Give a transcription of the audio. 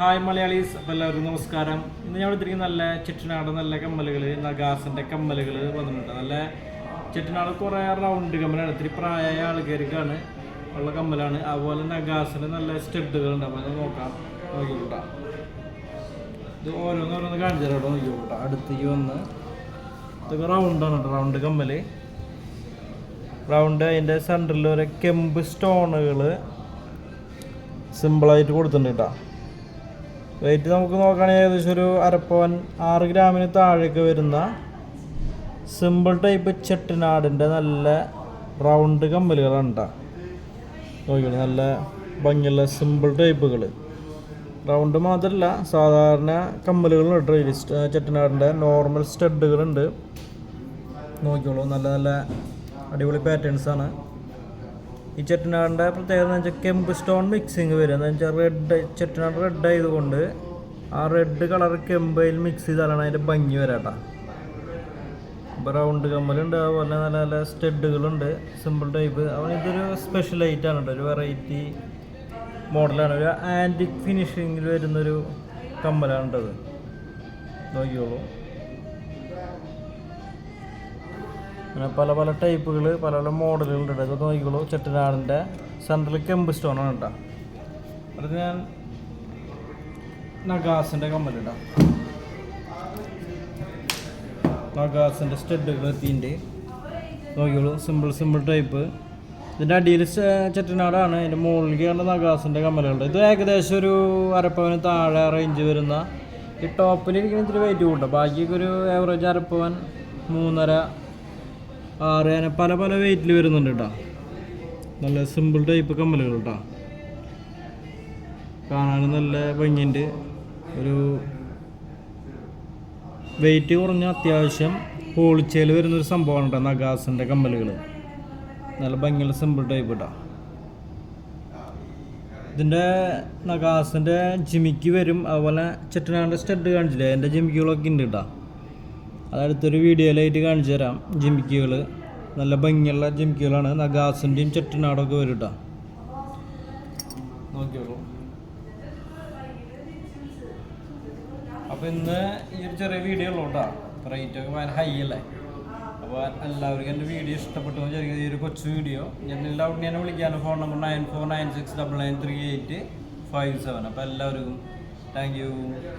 Hi Malayalees. അപ്പോൾ എല്ലാവർക്കും നമസ്കാരം. ഇന്ന് ഞാൻ എടുത്തിരിക്കുന്ന നല്ല ചെട്ടിനാട് നല്ല കമ്മലുകൾ നഗാസിന്റെ കമ്മലുകൾ വന്നിട്ടുണ്ട്. നല്ല ചെട്ടിനാട് കുറേ റൗണ്ട് കമ്മലാണ്. ഇത്തിരി പ്രായമായ ആൾക്കാർക്കാണ് ഉള്ള കമ്മലാണ്. അതുപോലെ നഗാസിന് നല്ല സ്റ്റഡുകളുണ്ട് അപ്പോൾ അത് നോക്കാം. നോക്കിക്കൂട്ടാം. ഇത് ഓരോന്നോരോന്ന് കാണിച്ചു തരാം നോക്കിക്കോട്ടാ. അടുത്തേക്ക് വന്ന് ഇതൊക്കെ റൗണ്ടാണ് കേട്ടോ. റൗണ്ട് കമ്മൽ റൗണ്ട് അതിന്റെ സെന്ററിൽ ഒരു കെമ്പ് സ്റ്റോണുകൾ സിമ്പിളായിട്ട് കൊടുത്തിട്ടുണ്ട് കേട്ടോ. വെയിറ്റ് നമുക്ക് നോക്കുകയാണെങ്കിൽ ഏകദേശം ഒരു അരപ്പവൻ ആറ് ഗ്രാമിന് താഴേക്ക് വരുന്ന സിമ്പിൾ ടൈപ്പ് ചെട്ടിനാടിന്റെ നല്ല റൗണ്ട് കമ്മലുകളാണ് കേട്ടോ നോക്കിക്കോളൂ നല്ല ഭംഗിയുള്ള സിമ്പിൾ ടൈപ്പുകൾ റൗണ്ട് മാത്രമല്ല സാധാരണ കമ്മലുകളും കേട്ടോ. ഇതിൽ സ്റ്റ- ചെട്ടിനാടിന്റെ നോർമൽ സ്റ്റഡുകളുണ്ട് നോക്കിയോളൂ നല്ല നല്ല അടിപൊളി പാറ്റേൺസാണ് ഈ ചെട്ടിനാടിന്റെ പ്രത്യേകത എന്ന് വെച്ചാൽ കെമ്പ് സ്റ്റോൺ മിക്സിങ് വരും. എന്ന് വെച്ചാൽ റെഡ് ചെട്ടിനാട് റെഡ് ആയതുകൊണ്ട് ആ റെഡ് കളർ കെമ്പയിൽ മിക്സ് ചെയ്താലാണ് അതിന്റെ ഭംഗി വരാട്ടാ ഇപ്പോൾ റൗണ്ട് കമ്മലുണ്ട് അതുപോലെ നല്ല നല്ല സ്റ്റഡുകളുണ്ട് സിമ്പിൾ ടൈപ്പ് അവൻ ഇതൊരു സ്പെഷ്യൽ ഐറ്റാണ് കേട്ടോ ഒരു വെറൈറ്റി മോഡലാണ് ഒരു ആന്റിക് ഫിനിഷിങ്ങിൽ വരുന്നൊരു കമ്മലാണ് കേട്ടത് നോക്കിയോളൂ അങ്ങനെ പല പല ടൈപ്പുകൾ പല പല മോഡലുകളുണ്ട് കേട്ടോ. ഇത് നോക്കിക്കോളൂ. ചെട്ടിനാടിന്റെ സെൻട്രൽ കെമ്പ് സ്റ്റോണാണ് കേട്ടോ. അത് ഞാൻ നഗാസിന്റെ കമ്മലുണ്ടോ നഗാസിന്റെ സ്റ്റഡുകൾ എത്തിന്റെ നോക്കിക്കോളൂ. സിമ്പിൾ സിമ്പിൾ ടൈപ്പ് ഇതിന്റെ അടിയിൽ ചെട്ടിനാടാണ്. അതിന്റെ മുകളിലേക്കാണ് നഗാസിന്റെ കമ്മലുണ്ട് ഇത് ഏകദേശം ഒരു അരപ്പവന് താഴെ റേഞ്ച് വരുന്ന ഈ ടോപ്പിലിരിക്കുന്ന ഇത്തിരി വെയിറ്റ് കൂട്ടും. ബാക്കിയൊക്കെ ഒരു ഏവറേജ് അരപ്പവൻ മൂന്നര ആറ് അങ്ങനെ പല പല വെയിറ്റിൽ വരുന്നുണ്ട് കേട്ടോ നല്ല സിമ്പിൾ ടൈപ്പ് കമ്മലുകൾ കേട്ടോ കാണാൻ നല്ല ഭംഗിയുണ്ട്. ഒരു വെയിറ്റ് കുറഞ്ഞ അത്യാവശ്യം പോളിച്ചയിൽ വരുന്നൊരു സംഭവമാണ് കേട്ടോ നഗാസിന്റെ കമ്മലുകൾ നല്ല ഭംഗിയുള്ള സിമ്പിൾ ടൈപ്പ് കേട്ടോ ഇതിന്റെ നഗാസിന്റെ ജിമിക്ക് വരും. അതുപോലെ ചെറ്റനാടിന്റെ സ്റ്റഡ് കാണിച്ചില്ലേ? എന്റെ ജിമിക്കുകളൊക്കെ ഉണ്ട് കേട്ടോ അതടുത്തൊരു വീഡിയോയിലായിട്ട് കാണിച്ചു തരാം ജിമിക്കുകൾ നല്ല ഭംഗിയുള്ള ജിമിക്കുകളാണ്. നഗാസിന്റെയും ചെട്ടിനാടൊക്കെ വരും കേട്ടോ നോക്കിയോളൂ. അപ്പോൾ ഇന്ന് ഈ ഒരു ചെറിയ വീഡിയോ ഉള്ളൂ കേട്ടോ. റേറ്റ് ഒക്കെ ഭയങ്കര ഹൈ അല്ലേ? അപ്പൊ എല്ലാവർക്കും എന്റെ വീഡിയോ ഇഷ്ടപ്പെട്ടു എന്ന് ഈ ഒരു കൊച്ചു വീഡിയോ ഞാൻ എല്ലാവരും ഞാൻ വിളിക്കാനും phone number nine four nine six double nine three eight five seven അപ്പോൾ എല്ലാവർക്കും താങ്ക് യു